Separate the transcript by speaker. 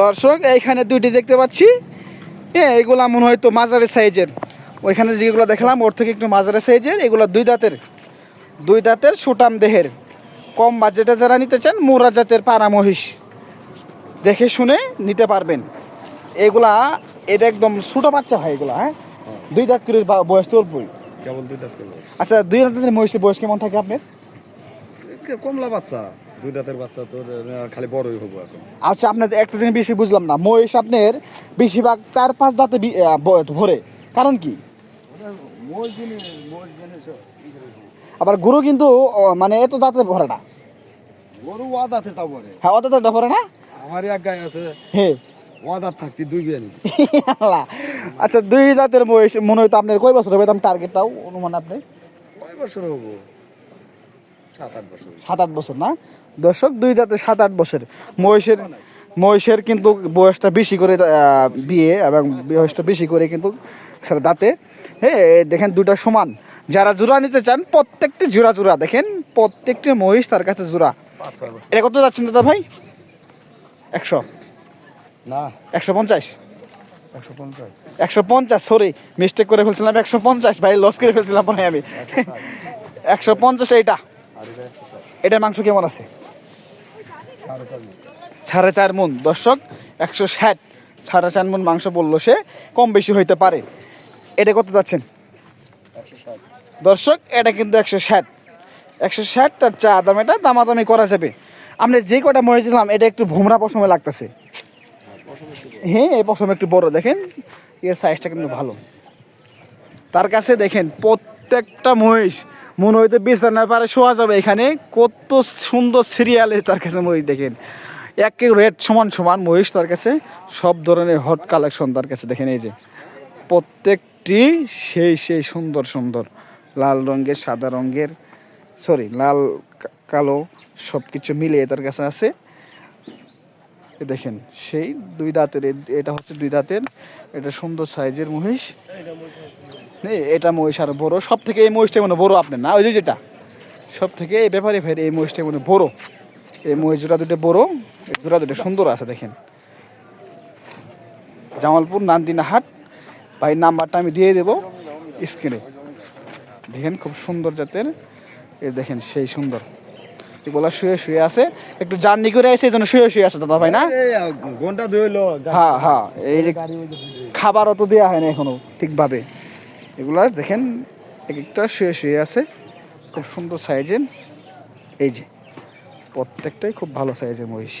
Speaker 1: দর্শক এইখানে দুইটি দেখতে পাচ্ছি। হ্যাঁ এগুলা মনে হয় তো মাঝারি সাইজের। ওইখানে যেগুলো দেখলাম ওর থেকে একটু মাঝারি সাইজের এগুলো দুই দাঁতের। দুই দাঁতের সুটাম দেহের। কম বাজেটে যারা নিতে চান মুরা জাতের পাড়া মহিষ। দেখে শুনে নিতে পারবেন। এগুলা এটা একদম ছোটো বাচ্চা হয় এগুলা হ্যাঁ? দুই দাঁত করে বয়স তো অল্পই।
Speaker 2: কেবল দুই দাঁত
Speaker 1: আচ্ছা দুই দাঁতের মহিষের বয়স কেমন থাকে আপনার?
Speaker 2: কমলা বাচ্চা। দুই দাঁতের বাচ্চা তোর খালি বড়ই হব এখন।
Speaker 1: আচ্ছা আপনার একটা জিনিস বেশি বুঝলাম না। মহিষ আপনার বেশিরভাগ চার পাঁচ দাঁতে ভরে। কারণ কি? আবার গরু কিন্তু মানে এত দাঁতে ভরে না।
Speaker 2: গরু ওয়াদাতে তা বলে
Speaker 1: হ্যাঁ অত দাঁতে ভরে না?
Speaker 2: আমার এক গায়ে আছে
Speaker 1: হে।
Speaker 2: ওয়াদাত থাকতে দুই
Speaker 1: আচ্ছা দুই দাঁতের মহিষ মনে হয় তো আপনার কয় বছর হবে? টার্গেটটাও অনুমান আপনি?
Speaker 2: কয় বছর হব? সাত আট বছর
Speaker 1: সাত আট বছর না? দর্শক দুই দাঁতে সাত আট বছর। মহিষের মহিষের কিন্তু বয়সটা বেশি করে বিয়ে এবং বয়সটা বেশি করে কিন্তু সেটা দাঁতে। হ্যাঁ দেখেন দুটা সমান। যারা জোড়া নিতে চান প্রত্যেকটি জোড়া জোড়া। দেখেন প্রত্যেকটি মহিষ তার কাছে জোড়া। এটা কত যাচ্ছেন দাদা ভাই? একশো।
Speaker 2: না।
Speaker 1: একশো পঞ্চাশ?
Speaker 2: একশো পঞ্চাশ।
Speaker 1: একশো পঞ্চাশ সরি মিস্টেক করে ফেলছিলাম একশো পঞ্চাশ। ভাই লস করে ফেলছিলাম পরে আমি। একশো পঞ্চাশ এইটা।
Speaker 2: এটা
Speaker 1: মাংস কেমন আছে?
Speaker 2: সাড়ে চার।
Speaker 1: মন দর্শক, একশো ষাট সাড়ে চার মন মাংস বলল সে। কম বেশি হইতে পারে। এটা কত যাচ্ছেন? দর্শক, এটা কিন্তু একশো ষাট। একশো ষাট তার চা দাম এটা, দামাদামি করা যাবে। আপনি যে কটা মরেছিলাম এটা একটু ভুমরা পশমে লাগতেছে। হ্যাঁ এই পশম একটু বড়, দেখেন। এর সাইজটা কিন্তু ভালো। তার কাছে দেখেন, প্রত্যেকটা মহিষ মনে হইতে না পারে শোয়া যাবে এখানে। কত সুন্দর সিরিয়ালে তার কাছে মহিষ দেখেন। এক রেড সমান সমান মহিষ তার কাছে। সব ধরনের হট কালেকশন তার কাছে দেখেন এই যে। প্রত্যেকটি সেই সেই সুন্দর সুন্দর। লাল রঙের, সাদা রঙের সরি লাল কালো সব কিছু মিলিয়ে তার কাছে আছে। দেখেন, সেই দুই দাঁতের এটা হচ্ছে দুই দাঁতের, এটা সুন্দর সাইজের মহিষ। এটা মহিষ আর বড়। সব থেকে এই মহিষটা মানে বড় আপনার, না? ওই যে যেটা। সব থেকে এই ব্যাপারে ফের এই মহিষটা মানে বড়। এই মহিষ জোড়া দুটো বড়, এই জোড়া দুটো সুন্দর আছে, দেখেন। জামালপুর নান্দিনাহাট, ভাই, নাম্বারটা আমি দিয়ে দেবো স্ক্রিনে। দেখেন, খুব সুন্দর জাতের, এ দেখেন, সেই সুন্দর। এগুলা শুয়ে শুয়ে আছে। একটু জার্নি করে আছে এই জন্য শুয়ে শুয়ে আছে দাদা ভাই না?
Speaker 2: ঘণ্টা দুই হইল
Speaker 1: হ্যাঁ হ্যাঁ এই যে খাবারও তো দেওয়া হয় না এখনও ঠিকভাবে। এগুলা দেখেন এক একটা শুয়ে শুয়ে আছে খুব সুন্দর সাইজের। এই যে প্রত্যেকটাই খুব ভালো সাইজের মহিষ।